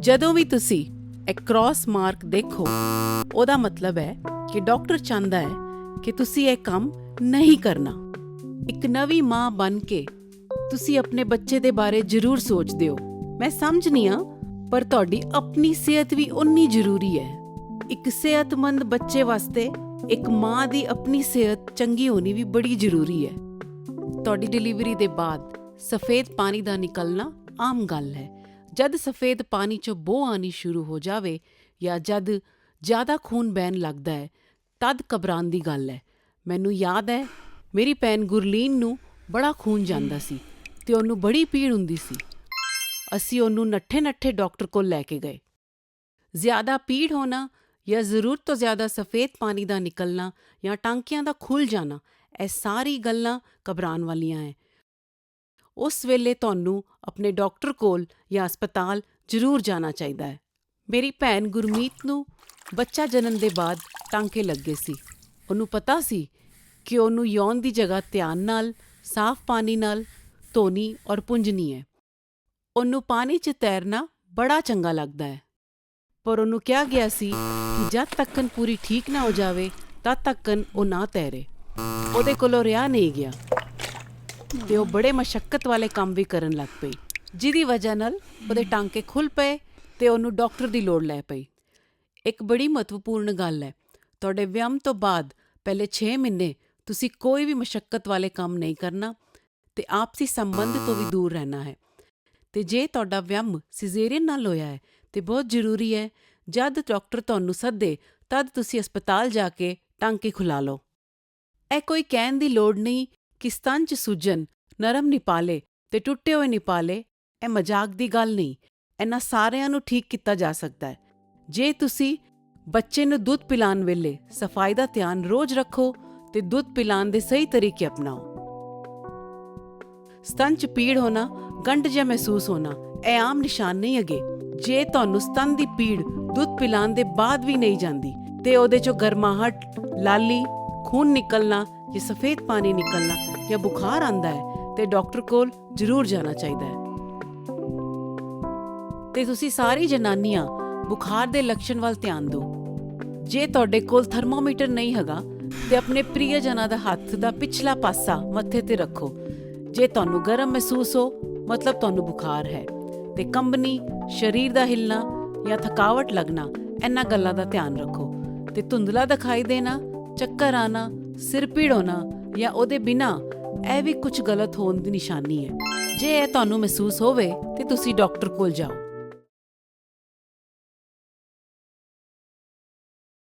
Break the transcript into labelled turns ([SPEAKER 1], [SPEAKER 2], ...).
[SPEAKER 1] ਜਦੋਂ ਵੀ ਤੁਸੀਂ ਇਹ ਕ੍ਰਾਸ ਮਾਰਕ ਦੇਖੋ, ਉਹਦਾ ਮਤਲਬ ਹੈ ਕਿ ਡਾਕਟਰ ਚਾਹੁੰਦਾ ਹੈ ਕਿ ਤੁਸੀਂ ਇਹ ਕੰਮ ਨਹੀਂ ਕਰਨਾ। ਇੱਕ ਨਵੀਂ ਮਾਂ ਬਣ ਕੇ ਤੁਸੀਂ ਆਪਣੇ ਬੱਚੇ ਦੇ ਬਾਰੇ ਜ਼ਰੂਰ ਸੋਚਦੇ ਹੋ। ਮੈਂ ਸਮਝਨੀ ਆ ਪਰ ਤੁਹਾਡੀ ਆਪਣੀ ਸਿਹਤ ਵੀ ਉਨੀ ਜ਼ਰੂਰੀ ਹੈ। ਇੱਕ ਸਿਹਤਮੰਦ ਬੱਚੇ ਵਾਸਤੇ ਇੱਕ ਮਾਂ ਦੀ ਆਪਣੀ ਸਿਹਤ ਚੰਗੀ ਹੋਣੀ ਵੀ ਬੜੀ ਜ਼ਰੂਰੀ ਹੈ। ਤੁਹਾਡੀ ਡਿਲੀਵਰੀ ਦੇ ਬਾਅਦ ਸਫੇਦ ਪਾਣੀ ਦਾ ਨਿਕਲਣਾ ਆਮ ਗੱਲ ਹੈ। ਜਦ ਸਫੇਦ ਪਾਣੀ ਚੋਂ ਬੋ ਆਣੀ ਸ਼ੁਰੂ ਹੋ ਜਾਵੇ ਜਾਂ ਜਦ ਜ਼ਿਆਦਾ ਖੂਨ ਬਹਿਣ ਲੱਗਦਾ ਹੈ, ਤਦ ਘਬਰਾਉਣ ਦੀ ਗੱਲ ਹੈ। ਮੈਨੂੰ ਯਾਦ ਹੈ, ਮੇਰੀ ਭੈਣ ਗੁਰਲੀਨ ਨੂੰ ਬੜਾ ਖੂਨ ਜਾਂਦਾ ਸੀ ਤੇ ਉਹਨੂੰ ਬੜੀ ਪੀੜ ਹੁੰਦੀ ਸੀ। ਅਸੀਂ ਉਹਨੂੰ ਨੱਠੇ-ਨੱਠੇ ਡਾਕਟਰ ਕੋਲ ਲੈ ਕੇ ਗਏ। ਜ਼ਿਆਦਾ ਪੀੜ ਹੋਣਾ ਜਾਂ ਜ਼ਰੂਰਤ ਤੋਂ ਜ਼ਿਆਦਾ ਸਫੇਦ ਪਾਣੀ ਦਾ ਨਿਕਲਣਾ ਜਾਂ ਟਾਂਕਿਆਂ ਦਾ ਖੁੱਲ ਜਾਣਾ, ਇਹ ਸਾਰੀ ਗੱਲਾਂ ਘਬਰਾਉਣ ਵਾਲੀਆਂ ਹੈ। ਉਸ ਵੇਲੇ ਤੁਹਾਨੂੰ ਆਪਣੇ ਡਾਕਟਰ ਕੋਲ ਜਾਂ ਹਸਪਤਾਲ ਜ਼ਰੂਰ ਜਾਣਾ ਚਾਹੀਦਾ ਹੈ। ਮੇਰੀ ਭੈਣ ਗੁਰਮੀਤ ਨੂੰ ਬੱਚਾ ਜਨਮ ਦੇ ਬਾਅਦ ਟਾਂਕੇ ਲੱਗੇ ਸੀ। ਉਹਨੂੰ ਪਤਾ ਸੀ ਕਿ ਉਹਨੂੰ ਯੌਨ ਦੀ ਜਗ੍ਹਾ ਧਿਆਨ ਨਾਲ, ਸਾਫ਼ ਪਾਣੀ ਨਾਲ ਧੋਣੀ ਔਰ ਪੁੰਜਣੀ ਹੈ। ਉਹਨੂੰ ਪਾਣੀ 'ਚ ਤੈਰਨਾ ਬੜਾ ਚੰਗਾ ਲੱਗਦਾ ਹੈ। ਪਰ ਉਹਨੂੰ ਕਿਹਾ ਗਿਆ ਸੀ ਕਿ ਜਦ ਤੱਕਨ ਪੂਰੀ ਠੀਕ ਨਾ ਹੋ ਜਾਵੇ, ਤਦ ਤੱਕਨ ਉਹ ਨਾ ਤੈਰੇ। ਉਹਦੇ ਕੋਲੋਂ ਰਿਹਾ ਨਹੀਂ ਗਿਆ। ਤੇ ਉਹ ਬੜੇ ਮਸ਼ੱਕਤ ਵਾਲੇ ਕੰਮ ਵੀ ਕਰਨ ਲੱਗ ਪਈ। ਜਿਹਦੀ ਵਜ੍ਹਾ ਨਾਲ ਉਹਦੇ ਟਾਂਕੇ ਖੁੱਲ ਪਏ ਤੇ ਉਹਨੂੰ ਡਾਕਟਰ ਦੀ ਲੋੜ ਲੈ ਪਈ। ਇੱਕ ਬੜੀ ਮਹੱਤਵਪੂਰਨ ਗੱਲ ਹੈ, ਤੁਹਾਡੇ ਵਿਆਹ ਤੋਂ ਬਾਅਦ ਪਹਿਲੇ 6 ਮਹੀਨੇ ਤੁਸੀਂ ਕੋਈ ਵੀ ਮਸ਼ੱਕਤ ਵਾਲੇ ਕੰਮ ਨਹੀਂ ਕਰਨਾ ਤੇ ਆਪਸੀ ਸੰਬੰਧ ਤੋਂ ਵੀ ਦੂਰ ਰਹਿਣਾ ਹੈ। ਤੇ ਜੇ ਤੁਹਾਡਾ ਵਿਆਹ ਸਿਜ਼ੇਰੀਅਨ ਨਾਲ ਹੋਇਆ ਹੈ, ਤੇ ਬਹੁਤ ਜ਼ਰੂਰੀ ਹੈ, ਜਦ ਡਾਕਟਰ ਤੁਹਾਨੂੰ ਸੱਦੇ, ਤਦ ਤੁਸੀਂ ਹਸਪਤਾਲ ਜਾ ਕੇ ਟਾਂਕੇ ਖੁਲਾ ਲਓ। ਇਹ ਕੋਈ ਕਹਿਣ ਦੀ ਲੋੜ ਨਹੀਂ ਕਿ ਸਤੰਜ ਚ ਸੁਜਨ ਨਰਮ ਨਿਪਾਲੇ ਤੇ ਟੁੱਟੇ ਹੋਏ ਨਿਪਾਲੇ, ਇਹ ਮਜ਼ਾਕ ਦੀ ਗੱਲ ਨਹੀਂ, ਇਹਨਾਂ ਸਾਰਿਆਂ ਨੂੰ ਠੀਕ ਕੀਤਾ ਜਾ ਸਕਦਾ ਹੈ। ਜੇ ਤੁਸੀਂ ਬੱਚੇ ਨੂੰ ਦੁੱਧ ਪਿਲਾਉਣ ਵੇਲੇ ਸਫ਼ਾਈ ਦਾ ਧਿਆਨ ਰੋਜ਼ ਰੱਖੋ ਤੇ ਦੁੱਧ ਪਿਲਾਉਣ ਦੇ ਸਹੀ ਤਰੀਕੇ ਅਪਣਾਓ। ਸਤਨ ਚ ਪੀੜ ਹੋਣਾ, ਗੰਢ ਜਿਹਾ ਮਹਿਸੂਸ ਹੋਣਾ, ਇਹ ਆਮ ਨਿਸ਼ਾਨ ਨਹੀਂ ਹੈਗੇ। ਜੇ ਤੁਹਾਨੂੰ ਸਤਨ ਦੀ ਪੀੜ ਦੁੱਧ ਪਿਲਾਉਣ ਦੇ ਬਾਅਦ ਵੀ ਨਹੀਂ ਜਾਂਦੀ, ਤੇ ਉਹਦੇ ਚੋਂ ਗਰਮਾਹਟ, ਲਾਲੀ, ਖੂਨ ਨਿਕਲਣਾ ਜਾਂ ਸਫੇਦ ਪਾਣੀ ਨਿਕਲਣਾ ਜਾਂ ਬੁਖਾਰ ਆਂਦਾ ਹੈ ਤੇ ਡਾਕਟਰ ਕੋਲ ਜ਼ਰੂਰ ਜਾਣਾ ਚਾਹੀਦਾ ਹੈ। ਤੇ ਤੁਸੀਂ ਸਾਰੀ ਜਨਾਨੀਆਂ ਬੁਖਾਰ ਦੇ ਲੱਛਣ ਵੱਲ ਧਿਆਨ ਦਿਓ। ਜੇ ਤੁਹਾਡੇ ਕੋਲ ਥਰਮੋਮੀਟਰ ਨਹੀਂ ਹੈਗਾ, ਤੇ ਆਪਣੇ ਪ੍ਰਿਯਜਨਾਂ ਦਾ ਹੱਥ ਦਾ ਪਿਛਲਾ ਪਾਸਾ ਮੱਥੇ ਤੇ ਰੱਖੋ। ਜੇ ਤੁਹਾਨੂੰ ਗਰਮ ਮਹਿਸੂਸ ਹੋ, ਮਤਲਬ ਤੁਹਾਨੂੰ ਬੁਖਾਰ ਹੈ, ਤੇ ਕੰਬਨੀ ਸਰੀਰ ਦਾ ਹਿੱਲਣਾ ਜਾਂ ਥਕਾਵਟ ਲੱਗਣਾ, ਇਹਨਾਂ ਗੱਲਾਂ ਦਾ ਧਿਆਨ ਰੱਖੋ। ਤੇ ਧੁੰਦਲਾ ਦਿਖਾਈ ਦੇਣਾ, ਚੱਕਰ ਆਣਾ ਸਿਰ ਪੀੜ ਹੋਣਾ ਜਾਂ ਉਹਦੇ ਬਿਨਾ, ਇਹ ਵੀ ਕੁਝ ਗਲਤ ਹੋਣ ਦੀ ਨਿਸ਼ਾਨੀ ਹੈ। ਜੇ ਇਹ ਤੁਹਾਨੂੰ ਮਹਿਸੂਸ ਹੋਵੇ, ਤੇ ਤੁਸੀਂ ਡਾਕਟਰ ਕੋਲ ਜਾਓ।